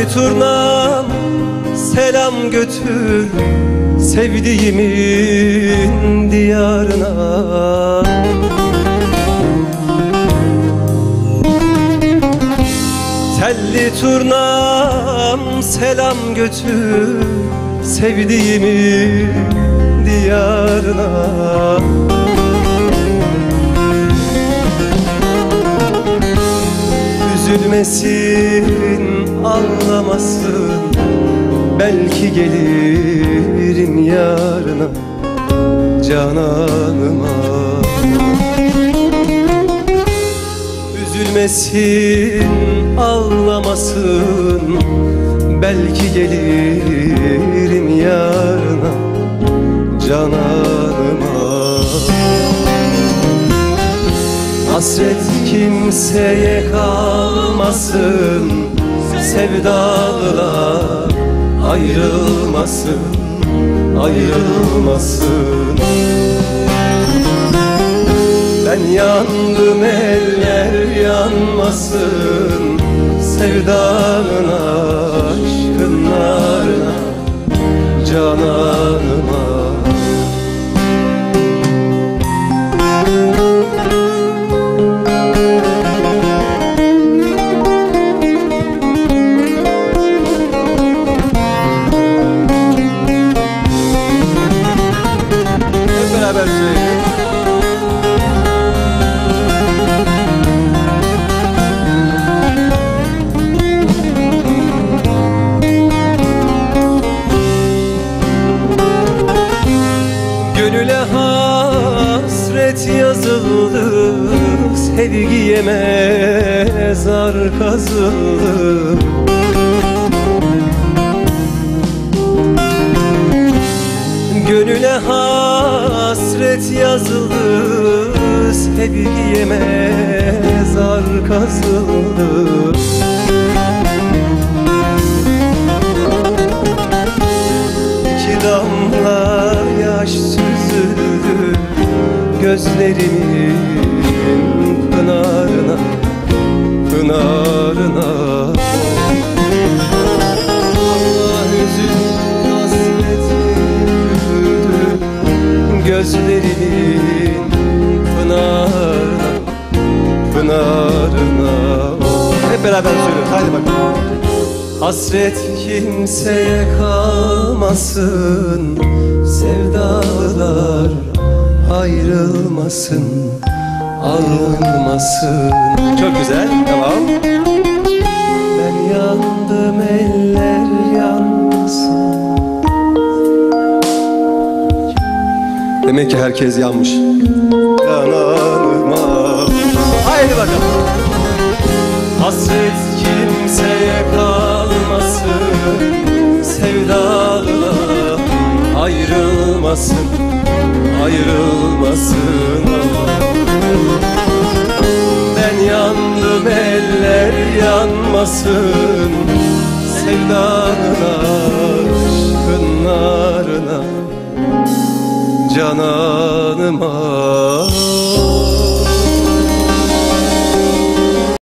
Telli turnam selam götür Sevdiğimin diyarına. Telli turnam selam götür Sevdiğimin diyarına. Üzülmesin, ağlamasın Belki gelirim yarına Cananıma. Üzülmesin, ağlamasın. Belki gelirim yarına Cananıma. Hasret kimseye kalmasın Sevdalılar ayrılmasın Ayrılmasın. Ben yandım eller yanmasın Sevdanın beraber. Gönüle hasret yazıldı Sevgiye mezar kazıldı Gönüle hasret yazıldı Sevgiye mezar kazıldı. İki damla yaş süzüldü Gözlerimin pınarına Pınarına Gözlerimin pınarına Pınarına. Hep beraber söylüyoruz hadi bakalım. Hasret kimseye kalmasın Sevdalılar ayrılmasın Alınmasın. Çok güzel tamam Ben yandım eller yanmasın Demek ki herkes yanmış. Yanarıma Haydi bakalım. Hasret kimseye kalmasın Sevdalılar ayrılmasın Ayrılmasın. Ben yandım eller yanmasın Sevdanın Cananıma